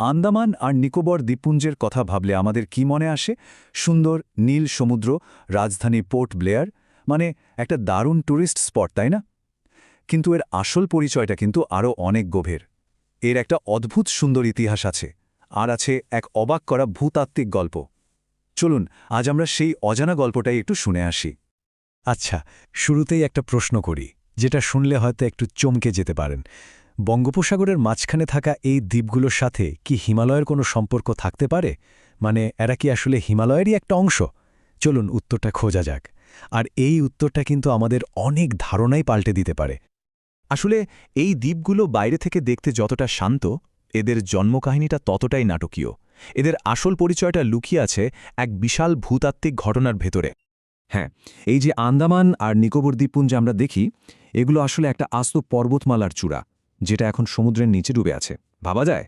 আন্দামান আর নিকোবর দ্বীপপুঞ্জের কথা ভাবলে আমাদের কি মনে আসে? সুন্দর, নীল সমুদ্র, রাজধানী পোর্ট ব্লেয়ার মানে একটা দারুণ ট্যুরিস্ট স্পট, তাই না? কিন্তু এর আসল পরিচয়টা কিন্তু আরও অনেক গভীর। এর একটা অদ্ভুত সুন্দর ইতিহাস আছে, আর আছে এক অবাক করা ভূতাত্ত্বিক গল্প। চলুন, আজ আমরা সেই অজানা গল্পটাই একটু শুনে আসি। আচ্ছা শুরুতেই একটা প্রশ্ন করি, যেটা শুনলে হয়তো একটু চমকে যেতে পারেন। বঙ্গোপসাগরের মাঝখানে থাকা এই দ্বীপগুলোর সাথে কি হিমালয়ের কোনো সম্পর্ক থাকতে পারে? মানে এরা কি আসলে হিমালয়েরই একটা অংশ? চলুন উত্তরটা খোঁজা যাক। আর এই উত্তরটা কিন্তু আমাদের অনেক ধারণাই পাল্টে দিতে পারে। আসলে, এই দ্বীপগুলো বাইরে থেকে দেখতে যতটা শান্ত, এদের জন্মকাহিনীটা ততটাই নাটকীয়। এদের আসল পরিচয়টা লুকিয়ে আছে এক বিশাল ভূতাত্ত্বিক ঘটনার ভেতরে। হ্যাঁ এই যে আন্দামান আর নিকোবর দ্বীপপুঞ্জ আমরা দেখি, এগুলো আসলে একটা আস্ত পর্বতমালার চূড়া। যেটা এখন সমুদ্রের নিচে ডুবে আছে। ভাবা যায়?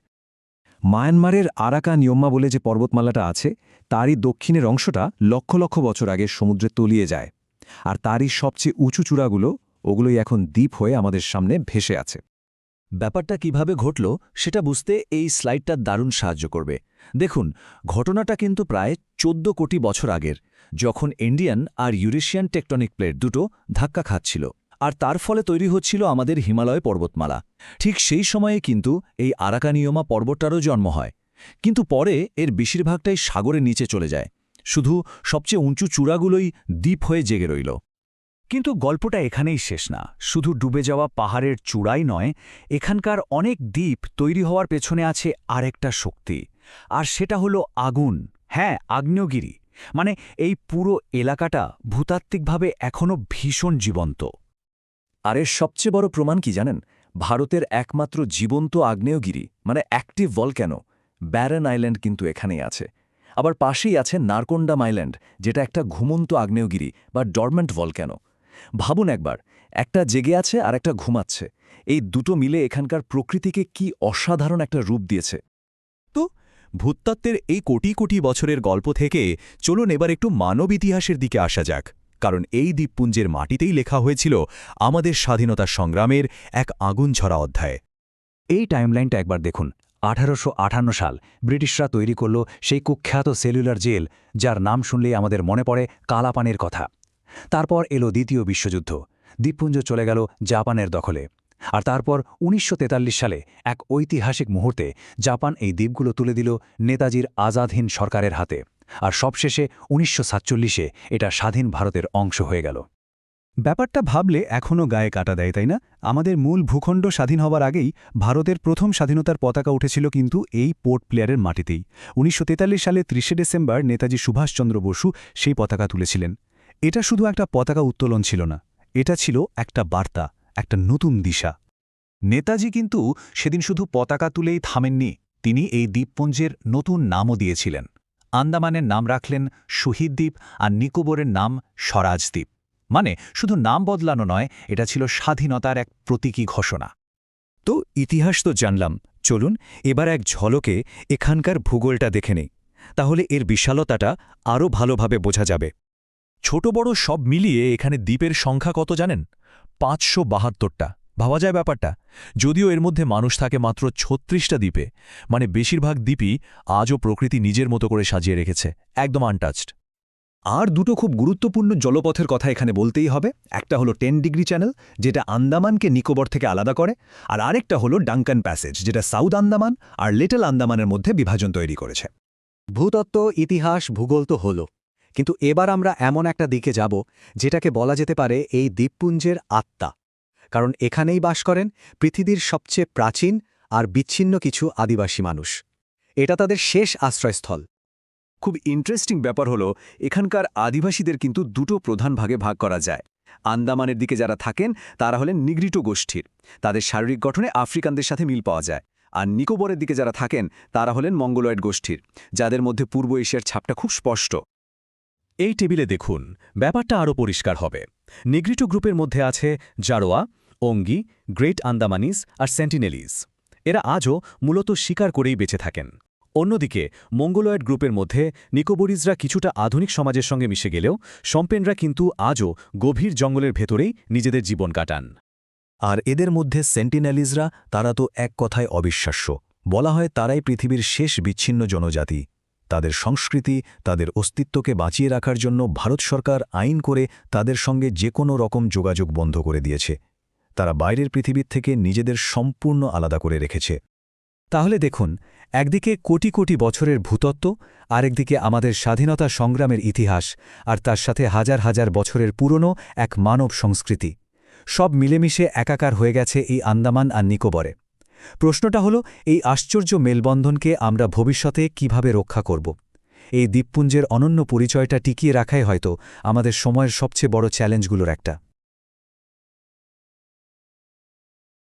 মায়ানমারের আরাকা নিয়ম্মা বলে যে পর্বতমালাটা আছে, তারই দক্ষিণের অংশটা লক্ষ লক্ষ বছর আগে সমুদ্রে তলিয়ে যায়। আর তারই সবচেয়ে উঁচু চূড়াগুলো, ওগুলোই এখন দ্বীপ হয়ে আমাদের সামনে ভেসে আছে। ব্যাপারটা কীভাবে ঘটল, সেটা বুঝতে এই স্লাইডটা দারুণ সাহায্য করবে। দেখুন, ঘটনাটা কিন্তু প্রায় চোদ্দ কোটি বছর আগের, যখন ইন্ডিয়ান আর ইউরেশিয়ান টেকটনিক প্লেট দুটো ধাক্কা খাচ্ছিল। আর তার ফলে তৈরি হচ্ছিল আমাদের হিমালয় পর্বতমালা। ঠিক সেই সময়ে কিন্তু এই আরাকানিয়মা পর্বতটারও জন্ম হয়। কিন্তু পরে এর বেশিরভাগটাই সাগরের নিচে চলে যায়। শুধু সবচেয়ে উঁচু চূড়াগুলোই দ্বীপ হয়ে জেগে রইল। কিন্তু গল্পটা এখানেই শেষ না। শুধু ডুবে যাওয়া পাহাড়ের চূড়াই নয়, এখানকার অনেক দ্বীপ তৈরি হওয়ার পেছনে আছে আরেকটা শক্তি। আর সেটা হলো আগুন। হ্যাঁ আগ্নেয়গিরি। মানে এই পুরো এলাকাটা ভূতাত্ত্বিকভাবে এখনও ভীষণ জীবন্ত। আর এর সবচেয়ে বড় প্রমাণ কি জানেন? ভারতের একমাত্র জীবন্ত আগ্নেয়গিরি মানে অ্যাক্টিভ ভলক্যানো ব্যারন আইল্যান্ড কিন্তু এখানেই আছে। আবার পাশেই আছে নারকোন্ডাম আইল্যান্ড যেটা একটা ঘুমন্ত আগ্নেয়গিরি বা ডরমেন্ট ভলক্যানো ভাবুন একবার, একটা জেগে আছে আর একটা ঘুমাচ্ছে। এই দুটো মিলে এখানকার প্রকৃতিকে কি অসাধারণ একটা রূপ দিয়েছে। তো ভূত্তত্ত্বের এই কোটি কোটি বছরের গল্প থেকে চলুন এবার একটু মানব ইতিহাসের দিকে আসা যাক। কারণ এই দ্বীপপুঞ্জের মাটিতেই লেখা হয়েছিল আমাদের স্বাধীনতা সংগ্রামের এক আগুন ঝরা অধ্যায়। এই টাইমলাইনটা একবার দেখুন, আঠারোশো সাল ব্রিটিশরা তৈরি করল সেই কুখ্যাত সেলুলার জেল, যার নাম শুনলেই আমাদের মনে পড়ে কালাপানের কথা। তারপর এলো দ্বিতীয় বিশ্বযুদ্ধ, দ্বীপপুঞ্জ চলে গেল জাপানের দখলে। আর তারপর উনিশশো তেতাল্লিশ সালে এক ঐতিহাসিক মুহূর্তে জাপান এই দ্বীপগুলো তুলে দিল নেতাজির আজাদহীন সরকারের হাতে। আর সবশেষে উনিশশো সাতচল্লিশে এটা স্বাধীন ভারতের অংশ হয়ে গেল। ব্যাপারটা ভাবলে এখনও গায়ে কাটা দেয়, তাই না? আমাদের মূল ভূখণ্ড স্বাধীন হবার আগেই ভারতের প্রথম স্বাধীনতার পতাকা উঠেছিল কিন্তু এই পোর্ট প্লেয়ারের মাটিতেই। উনিশশো তেতাল্লিশ সালে ত্রিশে ডিসেম্বর নেতাজি সুভাষচন্দ্র বসু সেই পতাকা তুলেছিলেন। এটা শুধু একটা পতাকা উত্তোলন ছিল না, এটা ছিল একটা বার্তা, একটা নতুন দিশা। নেতাজি কিন্তু সেদিন শুধু পতাকা তুলেই থামেননি, তিনি এই দ্বীপপুঞ্জের নতুন নামও দিয়েছিলেন। আন্দামানের নাম রাখলেন শহীদ দ্বীপ আর নিকোবরের নাম স্বরাজদ্বীপ। মানে শুধু নাম বদলানো নয়, এটা ছিল স্বাধীনতার এক প্রতীকী ঘোষণা। তো ইতিহাস তো জানলাম, চলুন এবার এক ঝলকে এখানকার ভূগোলটা দেখে নেই। তাহলে এর বিশালতাটা আরও ভালোভাবে বোঝা যাবে। ছোট বড় সব মিলিয়ে এখানে দ্বীপের সংখ্যা কত জানেন? পাঁচশো বাহাত্তরটা। ভাবা যায় ব্যাপারটা। যদিও এর মধ্যে মানুষ থাকে মাত্র ছত্রিশটা দ্বীপে মানে বেশিরভাগ দ্বীপই আজও প্রকৃতি নিজের মতো করে সাজিয়ে রেখেছে, একদম আনটাচড আর দুটো খুব গুরুত্বপূর্ণ জলপথের কথা এখানে বলতেই হবে, একটা হলো টেন ডিগ্রি চ্যানেল, যেটা আন্দামানকে নিকোবর থেকে আলাদা করে, আর আরেকটা হলো ডাঙ্কান প্যাসেজ, যেটা সাউথ আন্দামান আর লিটল আন্দামানের মধ্যে বিভাজন তৈরি করেছে। ভূতত্ত্ব, ইতিহাস, ভূগোল তো হল। কিন্তু এবার আমরা এমন একটা দিকে যাব, যেটাকে বলা যেতে পারে এই দ্বীপপুঞ্জের আত্মা। কারণ এখানেই বাস করেন পৃথিবীর সবচেয়ে প্রাচীন আর বিচ্ছিন্ন কিছু আদিবাসী মানুষ। এটা তাদের শেষ আশ্রয়স্থল। খুব ইন্টারেস্টিং ব্যাপার হলো, এখানকার আদিবাসীদের কিন্তু দুটো প্রধান ভাগে ভাগ করা যায়। আন্দামানের দিকে যারা থাকেন, তারা হলেন নিগ্রিটো গোষ্ঠীর। তাদের শারীরিক গঠনে আফ্রিকানদের সাথে মিল পাওয়া যায়। আর নিকোবরের দিকে যারা থাকেন, তারা হলেন মঙ্গলয়েড গোষ্ঠীর, যাদের মধ্যে পূর্ব এশিয়ার ছাপটা খুব স্পষ্ট। এই টেবিলে দেখুন, ব্যাপারটা আরও পরিষ্কার হবে। নিগ্রিটো গ্রুপের মধ্যে আছে জারোয়া, অঙ্গি, গ্রেট আন্দামানিস আর সেন্টিনেলিস। এরা আজও মূলত শিকার করেই বেঁচে থাকেন। অন্যদিকে, মঙ্গলয়েড গ্রুপের মধ্যে নিকোবরিজরা কিছুটা আধুনিক সমাজের সঙ্গে মিশে গেলেও, সম্পেনরা কিন্তু আজও গভীর জঙ্গলের ভেতরেই নিজেদের জীবন কাটান। আর এদের মধ্যে সেন্টিনেলিজরা তারা তো এক কথায় অবিশ্বাস্য। বলা হয় তারাই পৃথিবীর শেষ বিচ্ছিন্ন জনজাতি। তাদের সংস্কৃতি, তাদের অস্তিত্বকে বাঁচিয়ে রাখার জন্য ভারত সরকার আইন করে তাদের সঙ্গে যে কোনো রকম যোগাযোগ বন্ধ করে দিয়েছে। তারা বাইরের পৃথিবীর থেকে নিজেদের সম্পূর্ণ আলাদা করে রেখেছে। তাহলে দেখুন, একদিকে কোটি কোটি বছরের ভূতত্ত্ব, আরেকদিকে আমাদের স্বাধীনতা সংগ্রামের ইতিহাস আর তার সাথে হাজার হাজার বছরের পুরনো এক মানব সংস্কৃতি। সব মিলেমিশে একাকার হয়ে গেছে এই আন্দামান আর নিকোবরে। প্রশ্নটা হলো, এই আশ্চর্য মেলবন্ধনকে আমরা ভবিষ্যতে কীভাবে রক্ষা করব? এই দ্বীপপুঞ্জের অনন্য পরিচয়টা টিকিয়ে রাখাই হয়তো আমাদের সময়ের সবচেয়ে বড় চ্যালেঞ্জগুলোর একটা।